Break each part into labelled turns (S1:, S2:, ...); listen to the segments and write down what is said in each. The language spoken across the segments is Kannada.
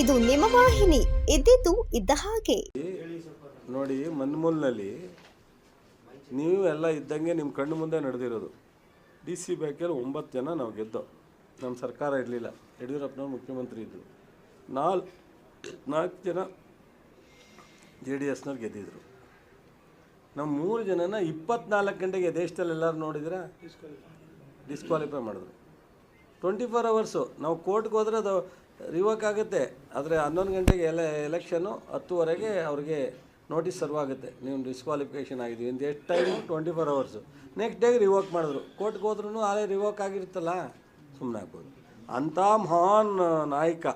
S1: ಇದು ನಿಮ್ಮ ವಾಹಿನಿ, ಇದ್ದಿದ್ದು ಇದ್ದ ಹಾಗೆ.
S2: ನೋಡಿ, ಮನ್ಮೂಲ್ನಲ್ಲಿ ನೀವು ಎಲ್ಲ ಇದ್ದಂಗೆ ನಿಮ್ಮ ಕಣ್ಣು ಮುಂದೆ ನಡೆದಿರೋದು. ಡಿ ಸಿ ಬ್ಯಾಂಕಲ್ಲಿ ಒಂಬತ್ತು ಜನ ನಾವು ಗೆದ್ದೋ. ನಮ್ಮ ಸರ್ಕಾರ ಇರಲಿಲ್ಲ. ಯಡಿಯೂರಪ್ಪನವ್ರು ಮುಖ್ಯಮಂತ್ರಿ ಇದ್ದರು ನಾಲ್, ನಾಲ್ಕು ಜನ ಜೆ ಡಿ ಎಸ್ನವ್ರು ಗೆದ್ದಿದ್ರು. ನಮ್ಮ ಮೂರು ಜನನ ಇಪ್ಪತ್ನಾಲ್ಕು ಗಂಟೆಗೆ ದೇಶದಲ್ಲಿ ಎಲ್ಲರೂ ನೋಡಿದ್ರೆ? ಡಿಸ್ಕ್ವಾಲಿಫೈ ಮಾಡಿದ್ರು. ಟ್ವೆಂಟಿ ಫೋರ್ ಅವರ್ಸು ನಾವು ಕೋರ್ಟ್ಗೆ ಹೋದ್ರೆ ಅದು ರಿವೋಕ್ ಆಗುತ್ತೆ. ಆದರೆ ಹನ್ನೊಂದು ಗಂಟೆಗೆ ಎಲೆ ಎಲೆಕ್ಷನು ಹತ್ತುವರೆಗೆ ಅವ್ರಿಗೆ ನೋಟಿಸ್ ಸರ್ವ್ ಆಗುತ್ತೆ. ನೀವು ಡಿಸ್ಕ್ವಾಲಿಫಿಕೇಷನ್ ಆಗಿದ್ದೀವಿ ಇಂದು ಎಷ್ಟು time twenty four hours next ಡೇಗೆ ರಿವೋಕ್ ಮಾಡಿದ್ರು ಕೋರ್ಟ್ಗೆ ಹೋದ್ರೂ ಆಲೇ ರಿವೋಕ್ ಆಗಿರುತ್ತಲ್ಲ? ಸುಮ್ಮನೆ ಆಗ್ಬೋದು. ಅಂಥ ಮಹಾನ್ ನಾಯಕ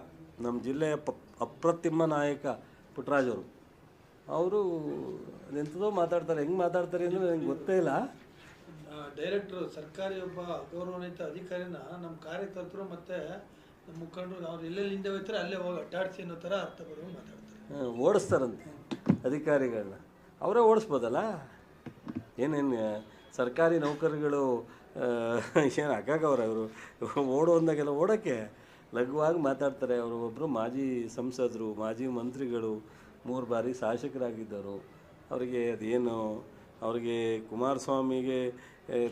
S2: ನಮ್ಮ ಜಿಲ್ಲೆಯ ಪ ಅಪ್ರತಿಮ ನಾಯಕ ಪುಟ್ರಾಜ್ ಅವರು ಎಂಥದೋ ಮಾತಾಡ್ತಾರೆ. ಹೆಂಗೆ ಮಾತಾಡ್ತಾರೆ ಅಂದರೆ ನನಗೆ ಗೊತ್ತೇ ಇಲ್ಲ.
S3: ಡೈರೆಕ್ಟ್ರು ಸರ್ಕಾರಿ ಒಬ್ಬ ಗೌರವಾನ್ವಿತ ಅಧಿಕಾರಿನ ನಮ್ಮ ಕಾರ್ಯಕರ್ತರು ಮತ್ತೆ ಮುಖಂಡರು ಅವ್ರು ಎಲ್ಲೆಲ್ಲಿ ಹಿಂದೆ ಅಲ್ಲೇ ಹೋಗಿ ಅನ್ನೋ ಥರ ಮಾತಾಡ್ತಾರೆ.
S2: ಓಡಿಸ್ತಾರಂತೆ ಅಧಿಕಾರಿಗಳನ್ನ. ಅವರೇ ಓಡಿಸ್ಬೋದಲ್ಲ? ಏನೇನು ಸರ್ಕಾರಿ ನೌಕರಿಗಳು ಏನು ಹಾಕಾಗವ್ರೆ ಅವರು ಓಡೋ ಅಂದಾಗೆಲ್ಲ ಓಡೋಕ್ಕೆ ಲಘುವಾಗಿ ಮಾತಾಡ್ತಾರೆ ಅವರು. ಒಬ್ಬರು ಮಾಜಿ ಸಂಸದರು, ಮಾಜಿ ಮಂತ್ರಿಗಳು, ಮೂರು ಬಾರಿ ಶಾಸಕರಾಗಿದ್ದರು ಅವರಿಗೆ ಅದೇನು, ಅವರಿಗೆ ಕುಮಾರಸ್ವಾಮಿಗೆ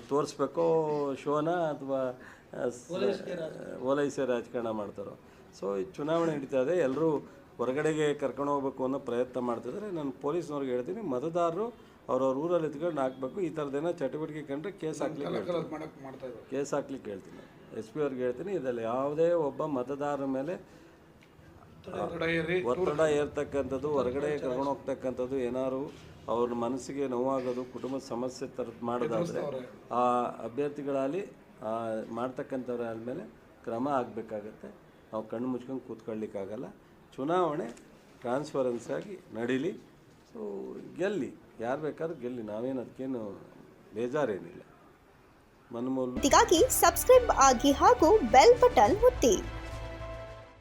S2: ತೋರಿಸ್ಬೇಕೋ ಶೋನ ಅಥವಾ ಓಲೈಸಿ ರಾಜಕಾರಣ ಮಾಡ್ತಾರೋ. ಸೊ ಈ ಚುನಾವಣೆ ನಡೀತಾ ಇದೆ. ಎಲ್ಲರೂ ಹೊರಗಡೆಗೆ ಕರ್ಕೊಂಡು ಹೋಗ್ಬೇಕು ಅನ್ನೋ ಪ್ರಯತ್ನ ಮಾಡ್ತಿದ್ದಾರೆ. ನಾನು ಪೊಲೀಸ್ನವ್ರಿಗೆ ಹೇಳ್ತೀನಿ ಮತದಾರರು ಅವ್ರವ್ರ ಊರಲ್ಲಿ ಎತ್ಕೊಂಡು ಹಾಕ್ಬೇಕು. ಈ ಥರದ್ದೇನೋ ಚಟುವಟಿಕೆ ಕಂಡ್ರೆ ಕೇಸ್ ಹಾಕ್ಲಿಕ್ಕೆ ಹೇಳ್ತೀನಿ. ಕೇಸ್ ಹಾಕ್ಲಿಕ್ಕೆ ಹೇಳ್ತೀನಿ. ಎಸ್ ಪಿ ಅವ್ರಿಗೆ ಹೇಳ್ತೀನಿ ಇದರಲ್ಲಿ ಯಾವುದೇ ಒಬ್ಬ ಮತದಾರರ ಮೇಲೆ ಒತ್ತಡ ಏರ್ತಕ್ಕಂಥದ್ದು ಹೊರಗಡೆ ಕರ್ಕೊಂಡು ಹೋಗ್ತಕ್ಕಂಥದ್ದು ಏನಾದ್ರು ಅವ್ರ ಮನಸ್ಸಿಗೆ ನೋವಾಗೋದು ಕುಟುಂಬದ ಸಮಸ್ಯೆ ತರ ಮಾಡೋದಾದ್ರೆ ಆ ಅಭ್ಯರ್ಥಿಗಳಲ್ಲಿ ಮಾಡ್ತಕ್ಕಂಥವ್ರ ಆದಮೇಲೆ ಕ್ರಮ ಆಗಬೇಕಾಗತ್ತೆ. ನಾವು ಕಣ್ಣು ಮುಚ್ಕೊಂಡು ಕೂತ್ಕೊಳ್ಳಿಕ್ಕಾಗಲ್ಲ. ಚುನಾವಣೆ ಟ್ರಾನ್ಸ್ಪರೆನ್ಸ್ ಆಗಿ ನಡೀಲಿ. ಸೊ ಗೆಲ್ಲಿ. ಯಾರು ಬೇಕಾದ್ರೂ ಗೆಲ್ಲಿ. ನಾವೇನು ಅದಕ್ಕೇನು ಬೇಜಾರೇನಿಲ್ಲ. ಮನಮೋಲ್
S1: ಇದಕ್ಕಾಗಿ ಸಬ್ಸ್ಕ್ರೈಬ್ ಆಗಿ ಹಾಗೂ ಬೆಲ್ ಬಟನ್ ಒತ್ತಿ.